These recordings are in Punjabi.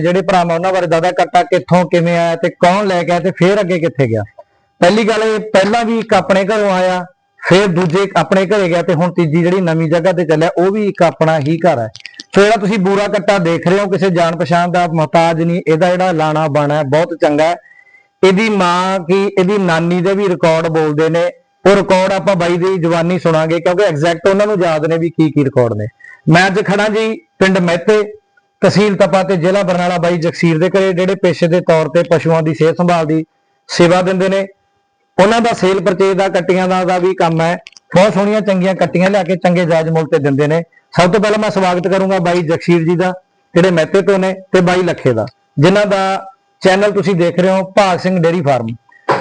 ਜਿਹੜੇ ਭਰਾਵਾਂ ਉਹਨਾਂ ਬਾਰੇ ਦਾਦਾ ਕੱਟਾ ਕਿੱਥੋਂ ਕਿਵੇਂ ਆਇਆ ਤੇ ਕੌਣ ਲੈ ਕੇ ਤੇ ਫੇਰ ਅੱਗੇ ਕਿੱਥੇ ਗਿਆ? ਪਹਿਲੀ ਗੱਲ ਇਹ, ਪਹਿਲਾਂ ਵੀ ਇੱਕ ਆਪਣੇ ਘਰੋਂ ਆਇਆ, ਫਿਰ ਦੂਜੇ ਆਪਣੇ ਘਰੇ ਗਿਆ ਤੇ ਹੁਣ ਤੀਜੀ ਜਿਹੜੀ ਨਵੀਂ ਜਗ੍ਹਾ ਤੇ ਚੱਲਿਆ, ਉਹ ਵੀ ਇੱਕ ਆਪਣਾ ਹੀ ਘਰ ਹੈ। ਸੋ ਜਿਹੜਾ ਤੁਸੀਂ ਬੂਰਾ ਕੱਟਾ ਦੇਖ ਰਹੇ ਹੋ, ਕਿਸੇ ਜਾਣ ਪਛਾਣ ਦਾ ਮੁਹਤਾਜ ਨਹੀਂ, ਇਹਦਾ ਜਿਹੜਾ ਲਾਣਾ ਬਾਣਾ ਬਹੁਤ ਚੰਗਾ ਹੈ। ਇਹਦੀ ਮਾਂ ਕੀ, ਇਹਦੀ ਨਾਨੀ ਦੇ ਵੀ ਰਿਕਾਰਡ ਬੋਲਦੇ ਨੇ, ਉਹ ਰਿਕਾਰਡ ਆਪਾਂ ਬਾਈ ਦੀ ਜਵਾਨੀ ਸੁਣਾਂਗੇ, ਕਿਉਂਕਿ ਐਗਜ਼ੈਕਟ ਉਹਨਾਂ ਨੂੰ ਯਾਦ ਨੇ ਵੀ ਕੀ ਕੀ ਰਿਕਾਰਡ ਨੇ। ਮੈਂ ਅੱਜ ਖੜਾ ਜੀ, ਪਿੰਡ ਮਹਿਤੇ ਤਹਿਸੀਲ ਤਪਾ ਤੇ ਜ਼ਿਲ੍ਹਾ ਬਰਨਾਲਾ ਬਾਈ ਜਗਸੀਰ ਦੇ ਘਰੇ, ਜਿਹੜੇ ਪੇਸ਼ੇ ਦੇ ਤੌਰ ਤੇ ਪਸ਼ੂਆਂ ਦੀ ਸਿਹਤ ਸੰਭਾਲ ਦੀ ਸੇਵਾ ਦਿੰਦੇ ਨੇ। ਉਹਨਾਂ ਦਾ ਸੇਲ ਪਰਚੇਜ ਦਾ, ਕੱਟੀਆਂ ਦਾ ਦਾ ਵੀ ਕੰਮ ਹੈ। ਬਹੁਤ ਸੋਹਣੀਆਂ, ਚੰਗੀਆਂ ਕੱਟੀਆਂ ਲਿਆ ਕੇ ਚੰਗੇ ਜਾਇਜ਼ ਮੁੱਲ ਤੇ ਦਿੰਦੇ ਨੇ। ਸਭ ਤੋਂ ਪਹਿਲਾਂ ਮੈਂ ਸਵਾਗਤ ਕਰੂੰਗਾ ਬਾਈ ਜਗਸੀਰ ਜੀ ਦਾ, ਜਿਹੜੇ ਮਹਿਤੇ ਤੋਂ ਨੇ, ਤੇ ਬਾਈ ਲੱਖੇ ਦਾ, ਜਿਨ੍ਹਾਂ ਦਾ ਚੈਨਲ ਤੁਸੀਂ ਦੇਖ ਰਹੇ ਹੋ, ਭਾਗ ਸਿੰਘ ਡੇਰੀ ਫਾਰਮ।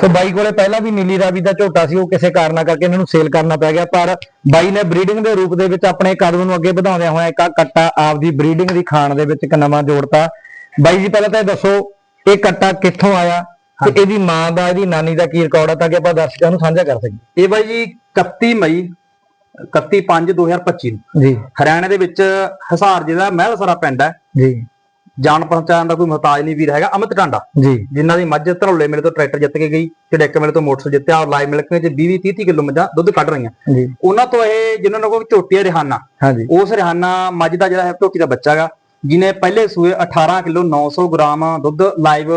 ਤੇ ਬਾਈ ਕੋਲੇ ਪਹਿਲਾਂ ਵੀ ਨੀਲੀ ਰਾਵੀ ਦਾ ਝੋਟਾ ਸੀ ਉਹ ਕਿਸੇ ਕਾਰਨਾ ਕਰਕੇ ਇਹਨਾਂ ਨੂੰ ਸੇਲ ਕਰਨਾ ਪੈ ਗਿਆ ਪਰ ਬਾਈ ਨੇ ਬਰੀਡਿੰਗ ਦੇ ਰੂਪ ਦੇ ਵਿੱਚ ਆਪਣੇ ਕਦਮ ਨੂੰ ਅੱਗੇ ਵਧਾਉਂਦਿਆਂ ਹੋਇਆ ਇੱਕ ਕੱਟਾ ਆਪਦੀ ਬਰੀਡਿੰਗ ਦੀ ਖਾਣ ਦੇ ਵਿੱਚ ਇੱਕ ਨਵਾਂ ਜੋੜਤਾ। ਬਾਈ ਜੀ ਪਹਿਲਾਂ ਤਾਂ ਇਹ ਦੱਸੋ ਇਹ ਕੱਟਾ ਕਿੱਥੋਂ ਆਇਆ ਤੇ ਇਹਦੀ ਮਾਂ ਦਾ ਇਹਦੀ ਨਾਨੀ ਦਾ ਕੀ ਰਿਕਾਰਡ ਆ ਤਾਂ ਕਿ ਆਪਾਂ ਦਰਸ਼ਕਾਂ ਨੂੰ ਸਾਂਝਾ ਕਰ ਸਕੀਏ। ਇਹ ਬਾਈ ਜੀ 31 ਮਈ 31 5 2025 ਨੂੰ। ਜੀ। ਹਰਿਆਣਾ ਦੇ ਵਿੱਚ ਹਸਾਰ ਜ਼ਿਲ੍ਹਾ ਮਹਿਲਸਰਾ ਪਿੰਡ ਹੈ। ਜੀ। ਜਾਣ ਪਛਾਣ ਦਾ ਕੋਈ ਮੁਹਤਾਜ ਨਹੀਂ ਵੀਰ ਹੈਗਾ ਅਮਿਤ ਟਾਂਡਾ। ਜੀ। ਜਿਨ੍ਹਾਂ ਦੀ ਮੱਝ ਧਰੋਲੇ ਮੇਰੇ ਤੋਂ ਟਰੈਕਟਰ ਜਿੱਤ ਕੇ ਗਈ ਇੱਕ ਮੇਰੇ ਤੋਂ ਮੋਟਰਸਾਈਕਲ ਜਿੱਤਿਆ ਔਰ ਲਾਈਵ ਮਿਲਕ ਵਿੱਚ 20 30 ਕਿਲੋ ਮੱਝਾਂ ਦੁੱਧ ਕੱਢ ਰਹੀਆਂ। ਜੀ। ਉਹਨਾਂ ਤੋਂ ਇਹ ਜਿਨ੍ਹਾਂ ਨੂੰ ਕੋਈ ਝੋਟੀ ਰਿਹਾਨਾ ਹਾਂਜੀ। ਉਸ ਰਿਹਾਨਾ ਮੱਝ ਦਾ ਜਿਹੜਾ ਹੈ ਝੋਟੀ ਦਾ ਬੱਚਾ ਹੈਗਾ ਜਿਨੇ ਪਹਿਲੇ ਸੂਏ 18 ਕਿਲੋ 900 ਗ੍ਰਾਮ ਦੁੱਧ ਲਾਈਵ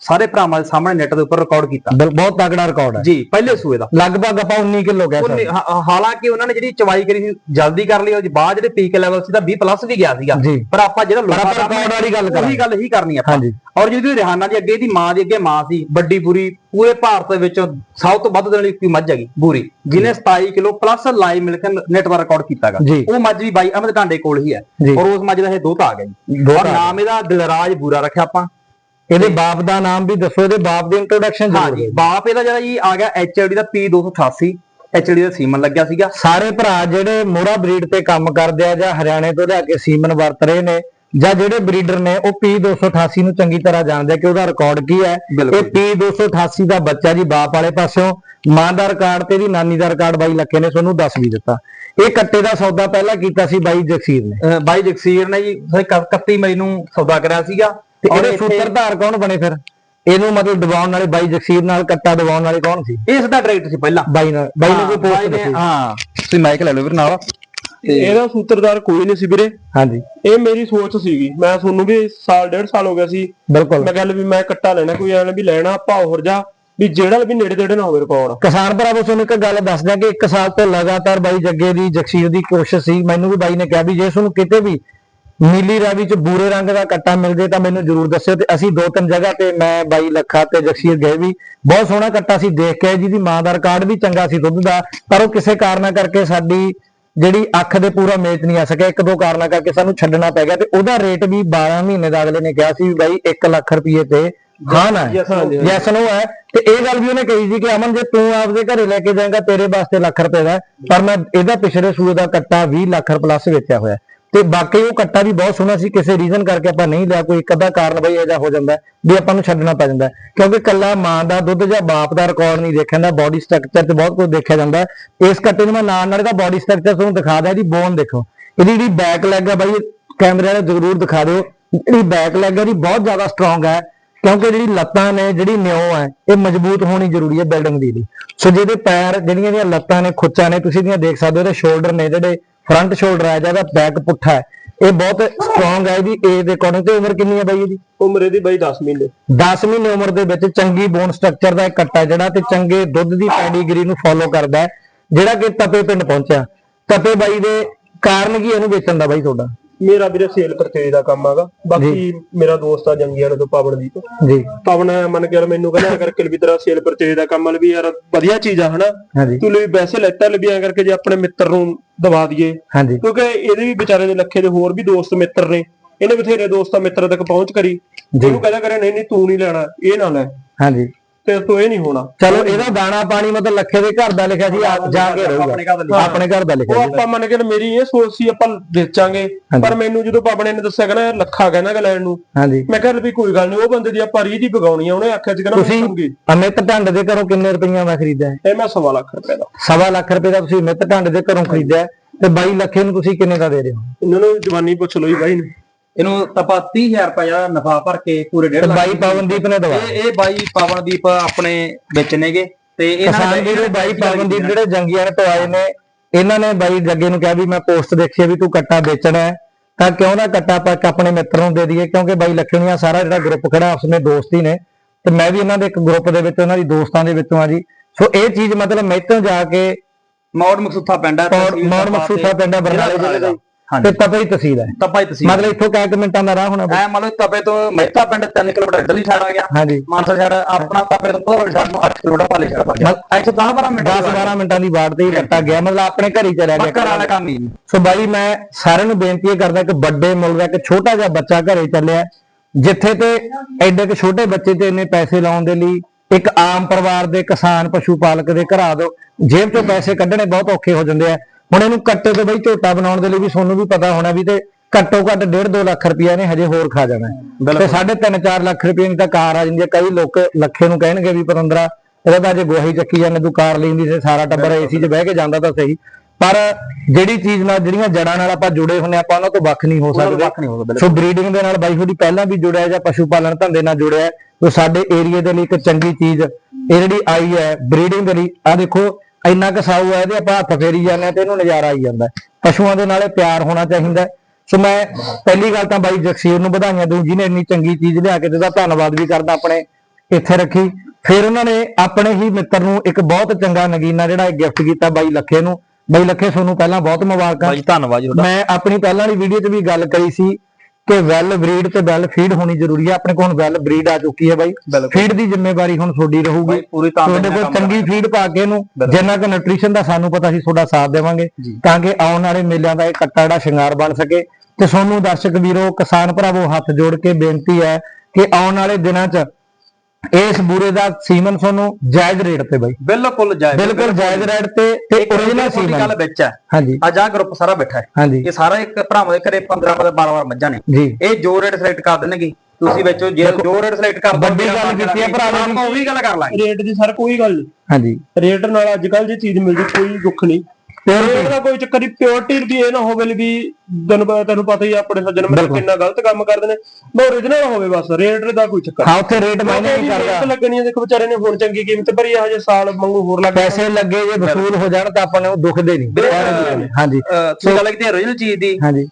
ਸਾਰੇ ਭਰਾਵਾਂ ਦੇ ਸਾਹਮਣੇ ਨੈਟ ਦੇ ਉੱਪਰ ਰਿਕਾਰਡ ਕੀਤਾ। ਬਹੁਤ ਤਗੜਾ ਰਿਕਾਰਡ ਹੈ। ਜੀ ਪਹਿਲੇ ਸੂਏ ਦਾ। ਲਗਭਗ ਆਪਾਂ 19 ਕਿਲੋ ਕਹਿ ਉਹ ਸਕਦੇ ਹਾਲਾਂਕਿ ਉਹਨਾਂ ਨੇ ਜਿਹੜੀ ਚਵਾਈ ਕਰੀ ਸੀ ਜਲਦੀ ਕਰ ਲਈ ਉਹ ਬਾਅਦ ਜਿਹੜੇ ਪੀਕ ਲੈਵਲ ਸੀ ਤਾਂ 20 ਪਲੱਸ ਵੀ ਗਿਆ ਸੀਗਾ। ਪਰ ਆਪਾਂ ਜਿਹੜਾ ਲੋਕਾਂ record ਵਾਲੀ ਗੱਲ ਉਹੀ ਕਰਾਂਗੇ। ਗੱਲ ਹੀ ਕਰਨੀ ਆਪਾਂ। ਔਰ ਜਿਹੜੀ ਰਿਹਾਨਾ ਦੀ ਅੱਗੇ ਦੀ ਮਾਂ ਦੀ ਅੱਗੇ ਮਾਂ ਸੀ ਵੱਡੀ ਪੂਰੀ ਪੂਰੇ ਭਾਰਤ ਦੇ ਵਿੱਚ ਸਭ ਤੋਂ ਵੱਧ ਦੇਣ ਵਾਲੀ ਕੋਈ ਮੱਝ ਹੈਗੀ ਬੂਰੀ। ਜਿਹਨੇ 27 kilo plus live milk network record ਕੀਤਾਗਾ। ਉਹ ਮੱਝ ਵੀ ਬਾਈ ਅਹਿਮਦ ਢਾਂਡੇ ਕੋਲ ਹੀ ਹੈ। ਔਰ ਉਸ ਮੱਝ ਦਾ ਇਹ ਦੋਤਾ ਆ ਗਿਆ ਜੀ। ਔਰ ਨਾਮ ਇਹਦਾ ਦਿਲਰਾਜ ਬੂਰਾ ਰੱਖਿਆ ਆਪਾਂ। ਇਹਦੇ ਬਾਪ ਦਾ ਨਾਮ ਵੀ ਦੱਸੋ ਇਹਦੇ ਬਾਪ ਦੀ ਇੰਟਰੋਡਕਸ਼ਨ ਹਾਂ ਜ਼ਰੂਰ ਜੀ ਦਿਓ ਬਾਪ ਇਹਦਾ ਜਿਹੜਾ ਜੀ ਆ ਗਿਆ ਐਚਡੀ ਦਾ P288 ਐਚਡੀ ਦਾ ਸੀਮਨ ਲੱਗਿਆ ਸੀਗਾ। ਸਾਰੇ ਭਰਾ ਜਿਹੜੇ ਮੋਰਾ ਬਰੀਡ ਤੇ ਕੰਮ ਕਰਦੇ ਆ ਜਾਂ ਹਰਿਆਣੇ ਤੋਂ ਲਿਆ ਕੇ ਸੀਮਨ ਵਰਤ ਰਹੇ ਨੇ ਜਾਂ ਜਿਹੜੇ ਬਰੀਡਰ ਨੇ ਉਹ P288 ਨੂੰ ਚੰਗੀ ਤਰ੍ਹਾਂ ਜਾਣਦੇ ਆ ਕਿ ਉਹਦਾ ਰਿਕਾਰਡ ਕੀ ਹੈ। ਇਹ P288 ਦਾ ਬੱਚਾ ਜੀ ਬਾਪ ਵਾਲੇ ਪਾਸਿਓਂ ਮਾਂ ਦਾ ਰਿਕਾਰਡ ਤੇ ਇਹਦੀ ਨਾਨੀ ਦਾ ਰਿਕਾਰਡ ਬਾਈ ਲੱਕੇ ਨੇ ਤੁਹਾਨੂੰ ਦੱਸ ਵੀ ਦਿੱਤਾ। ਇਹ ਕੱਟੇ ਦਾ ਸੌਦਾ ਪਹਿਲਾਂ ਕੀਤਾ ਸੀ ਬਾਈ ਜਗਸੀਰ ਨੇ। ਬਾਈ ਜਗਸੀਰ ਨੇ ਜੀ 31 ਮਈ ਨੂੰ ਸੌਦਾ ਕਰਿਆ ਸੀਗਾ। ਤੇ ਇਹਦੇ ਸੂਤਰਧਾਰ ਕੌਣ ਬਣੇ ਫਿਰ? ਇਹਨੂੰ ਮਤਲਬ ਦਬਾਉਣ ਵਾਲੇ ਬਾਈ ਜਗਸੀਰ ਨਾਲ ਕੱਟਾ ਦਬਾਉਣ ਵਾਲੇ ਕੌਣ ਸੀ? ਇਹ ਸਦਾ ਡਾਇਰੈਕਟ ਸੀ ਪਹਿਲਾਂ। ਬਾਈ ਨਾਲ ਬਾਈ ਨੇ ਕੋਈ ਪੋਸਟ ਦਿੱਤੀ ਹਾਂ। ਤੁਸੀਂ ਮਾਈਕ ਲੈ ਲਓ ਵੀਰ ਨਾਲ। ਇਹਦਾ ਸੂਤਰਧਾਰ ਕੋਈ ਨਹੀਂ ਸੀ ਵੀਰੇ। ਹਾਂਜੀ। ਇਹ ਮੇਰੀ ਸੋਚ ਸੀਗੀ। ਮੈਂ ਤੁਹਾਨੂੰ ਵੀ ਸਾਲ ਡੇਢ ਸਾਲ ਹੋ ਗਿਆ ਸੀ। ਬਿਲਕੁਲ। ਮੈਂ ਗੱਲ ਵੀ ਮੈਂ ਕੱਟਾ ਲੈਣਾ ਕੋਈ ਐਂ ਵੀ ਲੈਣਾ ਭਾਅ ਹੋਰ ਜਾ ਵੀ ਜਿਹੜਾ ਵੀ ਨੇੜੇ ਤੇੜੇ ਨਾ ਹੋਵੇ ਰਿਕਾਰਡ। ਕਿਸਾਨ ਭਰਾਵੋ ਤੁਹਾਨੂੰ ਇੱਕ ਗੱਲ ਦੱਸਦਾ ਕਿ ਇੱਕ ਸਾਲ ਤੋਂ ਲਗਾਤਾਰ ਬਾਈ ਜੱਗੇ ਦੀ ਜਗਸੀਰ ਦੀ ਕੋਸ਼ਿਸ਼ ਸੀ। ਮੈਨੂੰ ਵੀ ਬਾਈ ਨੇ ਕਿਹਾ ਵੀ ਜੇ ਤੁਹਾਨੂੰ ਕਿਤੇ ਵੀ ਨੀਲੀ ਰਾਵੀ ਚ ਬੂਰੇ ਰੰਗ ਦਾ ਕੱਟਾ ਮਿਲ ਜੇ ਤਾਂ ਮੈਨੂੰ ਜਰੂਰ ਦੱਸਿਓ ਤੇ ਅਸੀਂ ਦੋ ਤਿੰਨ ਜਗ੍ਹਾ ਤੇ ਮੈਂ ਬਾਈ ਲੱਖਾ ਤੇ ਜਗਸੀਰ ਗਏ ਵੀ ਬਹੁਤ ਸੋਹਣਾ ਕੱਟਾ ਸੀ ਦੇਖ ਕੇ ਜਿਹਦੀ ਮਾਂ ਦਾ ਰਿਕਾਰਡ ਵੀ ਚੰਗਾ ਸੀ ਦੁੱਧ ਦਾ ਪਰ ਉਹ ਕਿਸੇ ਕਾਰਨਾਂ ਕਰਕੇ ਸਾਡੀ ਜਿਹੜੀ ਅੱਖ ਦੇ ਪੂਰਾ ਮੇਚ ਨਹੀਂ ਆ ਸਕਿਆ ਇੱਕ ਦੋ ਕਾਰਨਾਂ ਕਰਕੇ ਸਾਨੂੰ ਛੱਡਣਾ ਪੈ ਗਿਆ ਤੇ ਉਹਦਾ ਰੇਟ ਵੀ 12 ਮਹੀਨੇ ਦਾ ਅਗਲੇ ਨੇ ਕਿਹਾ ਸੀ ਬਾਈ 1 ਲੱਖ ਰੁਪਏ ਤੇ ਹਾਂ ਨਾ। ਯੈਸ ਨੋ ਹੈ ਤੇ ਇਹ ਗੱਲ ਵੀ ਉਹਨੇ ਕਹੀ ਸੀ ਕਿ ਅਮਨ ਜੇ ਤੂੰ ਆਪਦੇ ਘਰੇ ਲੈ ਕੇ ਜਾਏਗਾ ਤੇਰੇ ਵਾਸਤੇ ਲੱਖ ਰੁਪਏ ਦਾ। ਪਰ ਮੈਂ ਇਹਦਾ ਪਿਛਲੇ ਸੂਏ ਦਾ ਕੱਟਾ 20 ਲੱਖ ਪਲੱਸ ਵੇਚਿਆ ਹੋਇਆ ਤੇ ਬਾਕੀ ਉਹ ਕੱਟਾ ਵੀ ਬਹੁਤ ਸੋਹਣਾ ਸੀ, ਕਿਸੇ ਰੀਜ਼ਨ ਕਰਕੇ ਆਪਾਂ ਨਹੀਂ ਲਿਆ, ਕੋਈ ਇੱਕ ਅੱਧਾ ਕਾਰਨ ਬਈ ਇਹਦਾ ਹੋ ਜਾਂਦਾ ਵੀ ਆਪਾਂ ਨੂੰ ਛੱਡਣਾ ਪੈ ਜਾਂਦਾ ਕਿਉਂਕਿ ਕੱਲਾ ਮਾਂ ਦਾ ਦੁੱਧ ਜਾਂ ਬਾਪ ਦਾ ਰਿਕਾਰਡ ਨਹੀਂ ਦੇਖਿਆ ਜਾਂਦਾ ਬਾਡੀ ਸਟਰਕਚਰ ਤੇ ਬਹੁਤ ਕੁਝ ਦੇਖਿਆ ਜਾਂਦਾ ਇਸ ਕੱਟੇ ਨੂੰ ਮੈਂ ਨਾਲ ਨਾਲ ਇਹਦਾ ਬਾਡੀ ਸਟਰਕਚਰ ਤੁਹਾਨੂੰ ਦਿਖਾ ਦਿਆਂ, ਇਹਦੀ ਬੋਨ ਦੇਖੋ। ਇਹਦੀ ਜਿਹੜੀ ਬੈਕ ਲੈਗ ਹੈ ਬਾਈ ਕੈਮਰੇ ਵਾਲੇ ਜ਼ਰੂਰ ਦਿਖਾ ਦਿਓ। ਜਿਹੜੀ ਬੈਕ ਲੈਗ ਹੈ ਇਹਦੀ ਬਹੁਤ ਜ਼ਿਆਦਾ ਸਟਰੋਂਗ ਹੈ, ਕਿਉਂਕਿ ਜਿਹੜੀ ਲੱਤਾਂ ਨੇ, ਜਿਹੜੀ ਨਿਉ ਹੈ, ਇਹ ਮਜ਼ਬੂਤ ਹੋਣੀ ਜ਼ਰੂਰੀ ਹੈ ਬਿਲਡਿੰਗ ਦੀ ਲਈ ਸੋ ਜਿਹਦੇ ਪੈਰ, ਜਿਹੜੀਆਂ ਇਹਦੀਆਂ ਲੱਤਾਂ ਨੇ, ਖੁੱਚਾਂ ਨੇ, ਤੁਸੀਂ ਇਹਦੀਆਂ ਦੇਖ ਸਕਦੇ ਹੋ, ਇਹਦੇ ਸ਼ੋਲਡਰ ਨੇ ਜਿਹੜੇ ਫਰੰਟ ਸ਼ੋਲਡਰ ਹੈ ਜਿਹਦਾ ਬੈਕ ਪੁੱਠਾ ਹੈ। ਇਹ ਬਹੁਤ ਸਟਰੋਂਗ ਹੈ ਇਹਦੀ ਏਜ ਦੇ ਅਕੋਰਡਿੰਗ ਤੇ ਉਮਰ ਕਿੰਨੀ ਹੈ ਬਾਈ ਇਹਦੀ? ਉਮਰ ਇਹਦੀ ਬਾਈ 10 ਮਹੀਨੇ। 10 ਮਹੀਨੇ ਉਮਰ ਦੇ ਵਿੱਚ ਚੰਗੀ ਬੋਨ ਸਟਰਕਚਰ ਦਾ ਇੱਕ ਕੱਟਾ ਜਿਹੜਾ ਤੇ ਚੰਗੇ ਦੁੱਧ ਦੀ ਪੈਡੀਗਰੀ ਨੂੰ ਫੋਲੋ ਕਰਦਾ ਹੈ ਜਿਹੜਾ ਕਿ ਤਪੇ ਪਿੰਡ ਪਹੁੰਚਿਆ। ਤਪੇ ਬਾਈ ਦੇ ਕਾਰਨ ਕੀ ਇਹਨੂੰ ਵੇਚਣ ਦਾ ਬਾਈ ਤੁਹਾਡਾ। ਮੇਰਾ ਵੀਰੇ ਸੇਲ ਪਰਚੇਜ ਦਾ ਕੰਮ ਹੈਗਾ ਬਾਕੀ ਮੇਰਾ ਦੋਸਤ ਆ ਜੰਗੀਆਂ ਤੋਂ ਪਵਨਦੀਪ। ਜੀ। ਪਵਨ ਮੰਨ ਕੇ ਚੱਲ ਮੈਨੂੰ ਕਹਿੰਦਾ ਕਰਕੇ ਵੀ ਤੇਰਾ ਸੇਲ ਪਰਚੇਜ ਦਾ ਕੰਮ ਵੀ ਯਾਰ ਵਧੀਆ ਚੀਜ਼ ਆ ਹਨਾ? ਤੂੰ ਲਈ ਵੈਸੇ ਲੈਤਾ ਵੀ ਐਂ ਕਰਕੇ ਜੇ ਆਪਣੇ ਮਿੱਤਰ ਨੂੰ ਦਵਾ ਦਈਏ। ਕਿਉਂਕਿ ਇਹਦੇ ਵੀ ਵਿਚਾਰੇ ਦੇ ਲੱਖੇ ਦੇ ਹੋਰ ਵੀ ਦੋਸਤ ਮਿੱਤਰ ਨੇ। ਇਹਨੇ ਬਥੇਰੇ ਦੋਸਤਾਂ ਮਿੱਤਰ ਤੱਕ ਪਹੁੰਚ ਕਰੀ। ਉਹਨੂੰ ਕਹਿੰਦਾ ਕਰੇ ਨਹੀਂ ਨਹੀਂ ਤੂੰ ਨਹੀਂ ਲੈਣਾ ਇਹ ਨਾ ਲੈ। ਹਾਂਜੀ। ਤੇ ਤੂੰ ਇਹ ਨਹੀਂ ਹੋਣਾ। ਚਲੋ ਇਹਦਾ ਦਾਣਾ ਪਾਣੀ ਮਤਲਬ ਲੱਖੇ ਦੇ ਘਰ ਦਾ ਲਿਖਿਆ ਸੀ ਆਪ ਜਾ ਕੇ ਰਹੂਗਾ। ਆਪਣੇ ਘਰ ਦਾ ਲਿਖਿਆ। ਦਾ ਉਹ ਆਪਾਂ ਮੰਨ ਕੇ ਮੇਰੀ ਇਹ ਸੋਚ ਸੀ ਆਪਾਂ ਵੇਚਾਂਗੇ। ਪਰ ਮੈਨੂੰ ਜਦੋਂ ਪਾਪਣੇ ਨੇ ਦੱਸਿਆ ਕਹਿੰਦਾ ਲੱਖਾ ਕਹਿੰਦਾ ਕਿ ਲੈਣ ਨੂੰ। ਹਾਂਜੀ। ਮੈਂ ਕਿਹਾ ਵੀ ਕੋਈ ਗੱਲ ਨਹੀਂ ਉਹ ਬੰਦੇ ਦੀ ਆਪਾਂ ਰੀਝ ਹੀ ਪਗਾਉਣੀ ਆ ਉਹਨੇ ਆਖਿਆ ਸੀ ਕਹਿੰਦਾ ਤੁਸੀਂ ਮੈਂ ਦੂੰਗੀ ਅਮਿਤ ਢੰਡ ਦੇ ਘਰੋਂ ਕਿੰਨੇ ਰੁਪਈਆ ਮੈਂ ਖਰੀਦਿਆ? ਇਹ ਮੈਂ ਸਵਾ ਲੱਖ ਰੁਪਏ ਦਾ। ਸਵਾ ਲੱਖ ਰੁਪਏ ਦਾ ਤੁਸੀਂ ਅਮਿਤ ਢੰਡ ਦੇ ਘਰੋਂ ਖਰੀਦਿਆ ਤੇ 22 ਲੱਖੇ ਨੂੰ ਤੁਸੀਂ ਕਿੰਨੇ ਦਾ ਦੇ ਰਹੇ ਹੋ? ਇਹਨਾਂ ਨੂੰ ਜਵਾਨੀ ਪੁੱਛ ਲਓ ਜੀ ਬਾਈ ਨੂੰ। ਇਹਨੂੰ ਤਪਾ 30000 ਰੁਪਏ ਜਿਹੜਾ ਨਫਾ ਭਰ ਕੇ ਪੂਰੇ 1.5 ਤੇ ਲੱਖ ਬਾਈ ਪਵਨਦੀਪ ਨੇ ਦਵਾ। ਇਹ ਇਹ ਬਾਈ ਪਵਨਦੀਪ ਆਪਣੇ ਵਿੱਚ ਨੇਗੇ ਤੇ ਇਹਨਾਂ ਕਿਸਾਨ ਵੀਰੇ ਬਾਈ ਪਵਨਦੀਪ ਜਿਹੜੇ ਜੰਗੀਆਂ ਨੇ ਟਵਾਏ ਨੇ ਇਹਨਾਂ ਨੇ ਬਾਈ ਜੱਗੇ ਨੂੰ ਕਿਹਾ ਵੀ ਮੈਂ ਪੋਸਟ ਦੇਖੀ ਵੀ ਤੂੰ ਕੱਟਾ ਵੇਚਣਾ ਹੈ। ਤਾਂ ਕਿਉਂ ਨਾ ਕੱਟਾ ਆਪਾਂ ਇੱਕ ਆਪਣੇ ਮਿੱਤਰ ਨੂੰ ਦੇ ਦਈਏ ਕਿਉਂਕਿ ਬਾਈ ਲਖਣੀਆਂ ਸਾਰਾ ਜਿਹੜਾ ਗਰੁੱਪ ਖੜਾ ਆਪਸ ਵਿੱਚ ਦੋਸਤ ਹੀ ਨੇ। ਤੇ ਮੈਂ ਵੀ ਇਹਨਾਂ ਦੇ ਇੱਕ ਗਰੁੱਪ ਦੇ ਵਿੱਚ ਉਹਨਾਂ ਦੀ ਦੋਸਤਾਂ ਦੇ ਵਿੱਚੋਂ ਆ ਜੀ। ਸੋ ਇਹ ਚੀਜ਼ ਮਤਲਬ ਮੈਥੋਂ ਜਾ ਕੇ ਮੌੜ ਮਕਸੂਥਾ ਪਿੰਡ ਹੈ ਮੌੜ ਮੌੜ ਮਕਸੂਥਾ ਪਿੰਡ ਹੈ ਬਰਨਾਲੇ ਜ਼ਿਲ੍ਹੇ ਦਾ। ਤੇ ਹਾਂਜੀ ਤਪਈ ਤਹਿਸੀਲ ਹੈ। ਤਪਾ ਹੀ ਤਸੀਲ ਮਤਲਬ ਇੱਥੋਂ ਕਿੰਨੇ ਮਿੰਟਾਂ ਦਾ ਰਾਹ ਹੋਣਾ? ਐ ਮੰਨ ਲਓ ਤਪੇ ਤੋਂ ਮਹਿਤਾ ਪਿੰਡ 3 ਕਿਲੋਮੀਟਰ ਇੱਧਰਲੀ ਸਾਈਡ ਆ ਗਿਆ। ਹਾਂਜੀ। ਮਾਨਸਾ ਸ਼ਹਿਰ ਆਪਣਾ ਤਪੇ ਤੋਂ ਬਹੁਤ ਸਾਈਡ ਨੂੰ 8 ਕਿਲੋਮੀਟਰ ਪਾਲੇ ਸ਼ਹਿਰ ਪਾ ਗਿਆ। ਇੱਥੇ 10 12 ਮਿੰਟ 10 12 ਮਿੰਟਾਂ ਦੀ ਬਾੜ ਤੇ ਹੀ ਕੱਟਾ ਗਿਆ। ਮਤਲਬ ਆਪਣੇ ਘਰ ਹੀ ਚਲਿਆ ਗਿਆ। ਪੱਕਰ ਵਾਲਾ ਕੰਮ ਹੀ। ਸੋ ਬਾਈ ਮੈਂ ਸਾਰਿਆਂ ਨੂੰ ਬੇਨਤੀ ਇਹ ਕਰਦਾ ਕਿ ਵੱਡੇ ਮੁੱਲ ਦਾ ਇੱਕ ਛੋਟਾ ਜਿਹਾ ਬੱਚਾ ਘਰੇ ਚੱਲਿਆ। ਜਿੱਥੇ ਤੇ ਐਡੇ ਕਿ ਛੋਟੇ ਬੱਚੇ ਤੇ ਇੰਨੇ ਪੈਸੇ ਲਾਉਣ ਦੇ ਲਈ ਇੱਕ ਆਮ ਪਰਿਵਾਰ ਦੇ ਕਿਸਾਨ ਪਸ਼ੂ ਪਾਲਕ ਦੇ ਘਰਾਂ ਤੋਂ ਜੇਬ ਚੋਂ ਪੈਸੇ ਕੱਢਣੇ ਬਹੁਤ ਔਖੇ ਹੋ ਜਾਂਦੇ ਆ। ਹੁਣ ਇਹਨੂੰ ਕੱਟੇ ਤੋਂ ਬਈ ਝੋਟਾ ਬਣਾਉਣ ਦੇ ਲਈ ਵੀ ਤੁਹਾਨੂੰ ਵੀ ਪਤਾ ਹੋਣਾ ਵੀ ਤੇ ਘੱਟੋ ਘੱਟ 1.5 2 ਲੱਖ ਰੁਪਇਆ ਨੇ ਹਜੇ ਹੋਰ ਖਾ ਜਾਣਾ। ਤੇ ਸਾਢੇ 3 4 ਲੱਖ ਰੁਪਏ ਦੀ ਤਾਂ ਕਾਰ ਆ ਜਾਂਦੀ ਹੈ। ਕਈ ਲੋਕ ਲੱਖੇ ਨੂੰ ਕਹਿਣਗੇ ਵੀ ਪਤੰਦਰਾ ਇਹਦਾ ਤਾਂ ਜੇ ਗੋਹੀ ਚੱਕੀ ਜਾਂਦੇ ਤੂੰ ਕਾਰ ਲੈਂਦੀ ਤੇ ਸਾਰਾ ਟੱਬਰ ਏਸੀ 'ਚ ਬਹਿ ਕੇ ਜਾਂਦਾ ਤਾਂ ਸਹੀ। ਪਰ ਜਿਹੜੀ ਚੀਜ਼ ਨਾਲ ਜਿਹੜੀਆਂ ਜੜਾਂ ਨਾਲ ਆਪਾਂ ਜੁੜੇ ਹੁੰਨੇ ਆਪਾਂ ਉਹਨਾਂ ਤੋਂ ਵੱਖ ਨਹੀਂ ਹੋ ਸਕਦੇ। ਸੋ ਬਰੀਡਿੰਗ ਦੇ ਨਾਲ ਬਾਈ ਤੁਹਾਡੀ ਪਹਿਲਾਂ ਵੀ ਜੁੜਿਆ ਜਾਂ ਪਸ਼ੂ ਪਾਲਣ ਧੰਦੇ ਨਾਲ ਜੁੜਿਆ ਸੋ ਸਾਡੇ ਏਰੀਆ ਦੇ ਲਈ ਇੱਕ ਚੰਗੀ ਚੀਜ਼ ਇਹ ਜਿਹੜੀ ਆਈ ਹੈ ਬਰੀਡਿੰਗ ਦੇ ਲਈ ਆ ਦੇਖੋ ਇੰਨਾ ਕਸਾਊ ਹੈ ਇਹਦੇ ਆਪਾਂ ਹੱਥ ਫੇਰੀ ਜਾਂਦੇ ਤੇ ਇਹਨੂੰ ਨਜ਼ਾਰਾ ਆਈ ਜਾਂਦਾ। ਪਸ਼ੂਆਂ ਦੇ ਨਾਲੇ ਪਿਆਰ ਹੋਣਾ ਚਾਹੀਦਾ ਹੈ। ਸੋ ਮੈਂ ਪਹਿਲੀ ਗੱਲ ਤਾਂ ਬਾਈ ਜਗਸੀਰ ਨੂੰ ਵਧਾਈਆਂ ਦਊਂ ਜਿਹਨੇ ਇੰਨੀ ਚੰਗੀ ਚੀਜ਼ ਲਿਆ ਕੇ ਦਿੱਤਾ ਧੰਨਵਾਦ ਵੀ ਕਰਦਾ ਆਪਣੇ ਇੱਥੇ ਰੱਖੀ ਫਿਰ ਉਹਨਾਂ ਨੇ ਆਪਣੇ ਹੀ ਮਿੱਤਰ ਨੂੰ ਇੱਕ ਬਹੁਤ ਚੰਗਾ ਨਗੀਨਾ ਜਿਹੜਾ ਗਿਫਟ ਕੀਤਾ ਬਾਈ ਲੱਖੇ ਨੂੰ ਬਾਈ ਲੱਖੇ ਤੁਹਾਨੂੰ ਪਹਿਲਾਂ ਬਹੁਤ ਮੁਬਾਰਕਾਂ ਬਾਈ ਧੰਨਵਾਦ ਜੀ ਤੁਹਾਡਾ ਮੈਂ ਆਪਣੀ ਪਹਿਲਾਂ ਵਾਲੀ ਵੀਡੀਓ 'ਚ ਵੀ ਗੱਲ ਕਰੀ ਸੀ ਕਿ ਵੈਲ ਬਰੀਡ ਤੇ ਵੈਲ ਫੀਡ ਹੋਣੀ ਜ਼ਰੂਰੀ ਹੈ ਆਪਣੇ ਕੋਲ ਵੈਲ ਬਰੀਡ ਆ ਚੁੱਕੀ ਹੈ ਬਾਈ। ਫੀਡ ਦੀ ਜ਼ਿੰਮੇਵਾਰੀ ਹੁਣ ਤੁਹਾਡੀ ਰਹੂਗੀ ਬਾਈ ਪੂਰੀ ਤਾਂ ਤੁਹਾਡੇ ਕੋਲ ਚੰਗੀ ਫੀਡ ਪਾ ਕੇ ਇਹਨੂੰ। ਜਿੰਨਾ ਕਿ ਨਿਊਟ੍ਰੀਸ਼ਨ ਦਾ ਸਾਨੂੰ ਪਤਾ ਸੀ ਤੁਹਾਡਾ ਸਾਥ ਦੇਵਾਂਗੇ। ਤਾਂ ਕਿ ਆਉਣ ਵਾਲੇ ਮੇਲਿਆਂ ਦਾ ਇਹ ਕੱਟਾ ਜਿਹੜਾ ਸ਼ਿੰਗਾਰ ਬਣ ਸਕੇ ਤੇ ਤੁਹਾਨੂੰ ਦਰਸ਼ਕ ਵੀਰੋ ਕਿਸਾਨ ਭਰਾਵੋ ਹੱਥ ਜੋੜ ਕੇ ਬੇਨਤੀ ਹੈ ਕਿ ਆਉਣ ਵਾਲੇ ਦਿਨਾਂ 'ਚ ਇਸ ਬੂਰੇ ਦਾ ਸੀਮਨ ਤੁਹਾਨੂੰ ਜਾਇਜ਼ ਰੇਟ ਤੇ ਬਾਈ। ਬਿਲਕੁਲ ਜਾਇਜ਼ ਬਿਲਕੁਲ ਜਾਇਜ਼ ਰੇਟ ਤੇ ਤੇ ਓਰੀਜਨਲ ਦੀ ਗੱਲ ਸੀਮਨ। ਵਿੱਚ ਹੈ। ਹਾਂਜੀ। ਅੱਜ ਆ ਗਰੁੱਪ ਸਾਰਾ ਬੈਠਾ ਹੈ। ਹਾਂਜੀ। ਇਹ ਸਾਰਾ ਇੱਕ ਭਰਾਵਾਂ ਦੇ ਘਰੇ 15 12 12 ਮੱਝਾਂ ਨੇ। ਜੀ। ਇਹ ਜੋ ਰੇਟ ਸਿਲੈਕਟ ਕਰ ਦੇਣਗੇ ਤੁਸੀਂ ਵਿੱਚੋਂ ਜੇ ਜੋ ਰੇਟ ਸਿਲੈਕਟ ਕਰ ਵੱਡੀ ਗੱਲ ਕੀਤੀ ਹੈ ਭਰਾਵਾਂ ਦੀ। ਆਪਾਂ ਉਹ ਵੀ ਗੱਲ ਕਰ ਲਾਂਗੇ। ਰੇਟ ਦੀ ਸਰ ਕੋਈ ਗੱਲ ਨਹੀਂ ਹਾਂਜੀ। ਰੇਟ ਨਾਲ ਅੱਜ ਕੱਲ ਜੇ ਚੀਜ਼ ਮਿਲਦੀ ਕੋਈ ਦੁੱਖ ਨਹੀਂ ਰੇਟ ਦਾ ਕੋਈ ਚੱਕਰ ਨਹੀਂ ਪਿਓਰਟੀ ਦੀ ਇਹ ਨਾ ਹੋਵੇ ਵੀ ਤੈਨੂੰ ਪਤਾ ਤੈਨੂੰ ਪਤਾ ਹੀ ਆ ਆਪਣੇ ਸੱਜਣ ਮੇਰੇ। ਕਿੰਨਾ ਗਲਤ ਕੰਮ ਕਰਦੇ ਨੇ ਮੈਂ ਓਰੀਜਨਲ ਹੋਵੇ ਬਸ ਰੇਟ ਦਾ ਕੋਈ ਚੱਕਰ ਹਾਂ ਉੱਥੇ ਰੇਟ ਮਾਇਨੇ ਨਹੀਂ ਕਰਦਾ। ਲੱਗਣੀ ਹੈ ਦੇਖੋ ਵਿਚਾਰੇ ਨੇ ਹੁਣ ਚੰਗੀ ਕੀਮਤ ਭਰੀ ਆ ਹਜੇ ਸਾਲ ਵਾਂਗੂ ਹੋਰ ਲੱਗ ਪੈਸੇ ਲੱਗੇ ਜੇ ਵਸੂਲ ਹੋ ਜਾਣ ਤਾਂ ਆਪਾਂ ਨੂੰ ਦੁਖਦੇ ਨਹੀਂ। ਹਾਂਜੀ। ਤੁਸੀਂ ਗੱਲ ਕੀਤੀ origignal ਚੀਜ਼ ਦੀ? ਹਾਂਜੀ।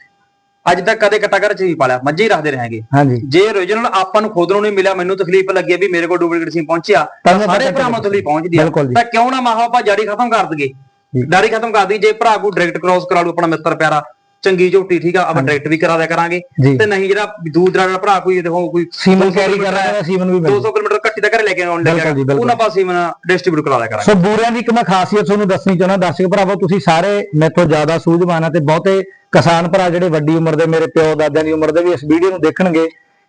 ਅੱਜ ਤੱਕ ਕਦੇ ਕੱਟਾ ਕਰ ਚੀਜ਼ ਪਾਲਿਆ ਮੱਝੇ ਹੀ ਰੱਖਦੇ ਰਹੇਗੇ ਹਾਂਜੀ। ਜੇ origignal ਆਪਾਂ ਨੂੰ ਖੁਦ ਨੂੰ ਨਹੀਂ ਮਿਲਿਆ ਮੈਨੂੰ ਤਕਲੀਫ ਲੱਗੀ ਹੈ ਵੀ ਮੇਰੇ ਕੋਲ ਡੁਪਲੀਕੇਟ ਸੀ ਪਹੁੰਚਿਆ ਤਾਂ ਤਾਂ ਸਾਰੇ ਭਰਾਵਾਂ ਨੂੰ ਤਕਲੀਫ ਪਹੁੰਚਦੀ ਹੈ। ਤਾਂ ਕਿਉਂ ਨਾ ਮਾਹੌ ਆਪਾਂ ਜਾਰੀ ਖਤਮ ਕਰ ਦਈਏ? ਜਾਰੀ ਖਤਮ ਕਰ ਦਈਏ ਜੇ ਭਰਾ ਕੋ ਡਾਇਰੈਕਟ ਕ੍ਰਾਸ ਕਰਾ ਲੂ ਆਪਣਾ ਮਿੱਤਰ ਪਿਆਰਾ ਚੰਗੀ ਝੋਟੀ ਠੀਕ ਆ ਆਪਾਂ ਡਾਇਰੈਕਟ ਵੀ ਕਰਾ ਦਿਆ ਕਰਾਂਗੇ। ਤੇ ਨਹੀਂ ਜਿਹੜਾ ਦੂਰ ਦਰਾਜ ਦਾ ਭਰਾ ਕੋਈ ਦੇਖੋ ਕੋਈ ਸੀਮਨ 200 ਕੈਰੀ ਕਰ ਰਿਹਾ ਸੀਮਨ ਵੀ ਮਿਲ 200 ਕਿਲੋਮੀਟਰ ਕੱਟੀ ਦਾ ਘਰੇ ਲੈ ਕੇ ਆਉਣ ਲੱਗਿਆ। ਉਹਨਾਂ ਪਾਸੇ ਸੀਮਨ ਡਿਸਟ੍ਰੀਬਿਊਟ ਕਰਾ ਦਿਆ ਕਰਾਂਗੇ। ਸੋ ਬੂਰਿਆਂ ਦੀ ਇੱਕ ਮੈਂ ਖਾਸੀਅਤ ਤੁਹਾਨੂੰ ਦੱਸਣੀ ਚਾਹੁੰਦਾ ਦਰਸ਼ਕ ਭਰਾਵੋ ਤੁਸੀਂ ਸਾਰੇ ਮੇਥੋਂ ਜ਼ਿਆਦਾ ਸੂਝਵਾਨ ਆ ਤੇ ਬਹੁਤੇ ਕਿਸਾਨ ਭਰਾ ਜਿਹੜੇ ਵੱਡੀ ਉਮਰ ਦੇ ਮੇਰੇ ਪਿਓ ਦਾਦਿਆਂ ਦੀ ਉਮਰ ਦੇ ਵੀ ਇਸ ਵੀਡੀਓ ਨੂੰ ਦੇਖਣਗੇ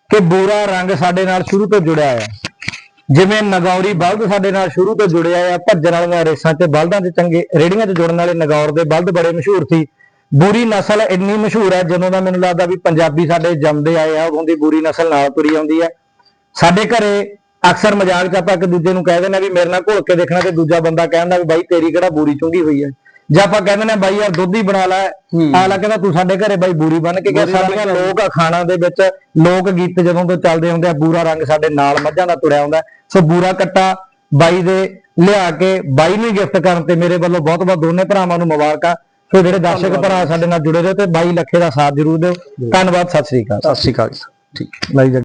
ਕਿ ਬੂਰਾ ਰੰਗ ਸਾਡੇ ਨਾਲ ਸ਼ੁਰੂ ਤੋਂ ਜੁੜਿਆ ਆ ਜਿਵੇਂ ਨਗੌਰੀ ਬਲਦ ਸਾਡੇ ਨਾਲ ਸ਼ੁਰੂ ਤੋਂ ਜੁੜਿਆ ਆ, ਭੱਜਣ ਵਾਲੀਆਂ ਰੇਸਾਂ 'ਚ ਬਲਦਾਂ 'ਚ ਚੰਗੇ ਰੇੜੀਆਂ 'ਚ ਜੁੜਨ ਵਾਲੇ ਨਗੌਰ ਦੇ ਬਲਦ ਬੜੇ ਮਸ਼ਹੂਰ ਸੀ। ਬੂਰੀ ਨਸਲ ਇੰਨੀ ਮਸ਼ਹੂਰ ਹੈ ਜਦੋਂ ਦਾ ਮੈਨੂੰ ਲੱਗਦਾ ਵੀ ਪੰਜਾਬੀ ਸਾਡੇ ਜੰਮਦੇ ਆਏ ਆ, ਉਦੋਂ ਦੀ ਬੂਰੀ ਨਸਲ ਨਾਲ ਤੁਰੀ ਆਉਂਦੀ ਹੈ ਸਾਡੇ ਘਰੇ ਅਕਸਰ ਮਜ਼ਾਕ 'ਚ ਆਪਾਂ ਇੱਕ ਦੂਜੇ ਨੂੰ ਕਹਿ ਦਿੰਦੇ ਆ ਵੀ ਮੇਰੇ ਨਾਲ ਘੁਲ ਕੇ ਦੇਖਣਾ ਤੇ ਦੂਜਾ ਬੰਦਾ ਕਹਿੰਦਾ ਵੀ ਬਾਈ ਤੇਰੀ ਕਿਹੜਾ ਬੂਰੀ ਚੁੰਗੀ ਹੋਈ ਹੈ ਜਾਂ ਆਪਾਂ ਕਹਿੰਦੇ ਨੇ ਬਾਈ ਯਾਰ ਦੁੱਧ ਹੀ ਬਣਾ ਲੈ ਆਲਾ ਕਹਿੰਦਾ ਤੂੰ ਸਾਡੇ ਘਰੇ ਬਾਈ ਬੂਰੀ ਬਣ ਕੇ ਗਿਆ ਸਾਡੀਆਂ ਲੋਕ ਅਖਾਣਾ ਦੇ ਵਿੱਚ ਲੋਕ ਗੀਤ ਜਦੋਂ ਤੋਂ ਚੱਲਦੇ ਹੁੰਦੇ ਆ ਬੂਰਾ ਰੰਗ ਸਾਡੇ ਨਾਲ ਮੱਝਾਂ ਦਾ ਤੁਰਿਆ ਹੁੰਦਾ। ਸੋ ਬੂਰਾ ਕੱਟਾ ਬਾਈ ਦੇ ਲਿਆ ਕੇ ਬਾਈ ਨੂੰ ਗਿਫਟ ਕਰਨ ਤੇ ਮੇਰੇ ਵੱਲੋਂ ਬਹੁਤ ਬਹੁਤ ਦੋਨੇ ਭਰਾਵਾਂ ਨੂੰ ਮੁਬਾਰਕਾਂ। ਸੋ ਜਿਹੜੇ ਦਰਸ਼ਕ ਭਰਾ ਸਾਡੇ ਨਾਲ ਜੁੜੇ ਰਹੇ ਤੇ ਬਾਈ ਲੱਖੇ ਦਾ ਸਾਥ ਜ਼ਰੂਰ ਦਿਓ। ਧੰਨਵਾਦ ਸਤਿ ਸ੍ਰੀ ਅਕਾਲ। ਸਤਿ ਸ਼੍ਰੀ ਅਕਾਲ ਬਾਈ ਜੀ।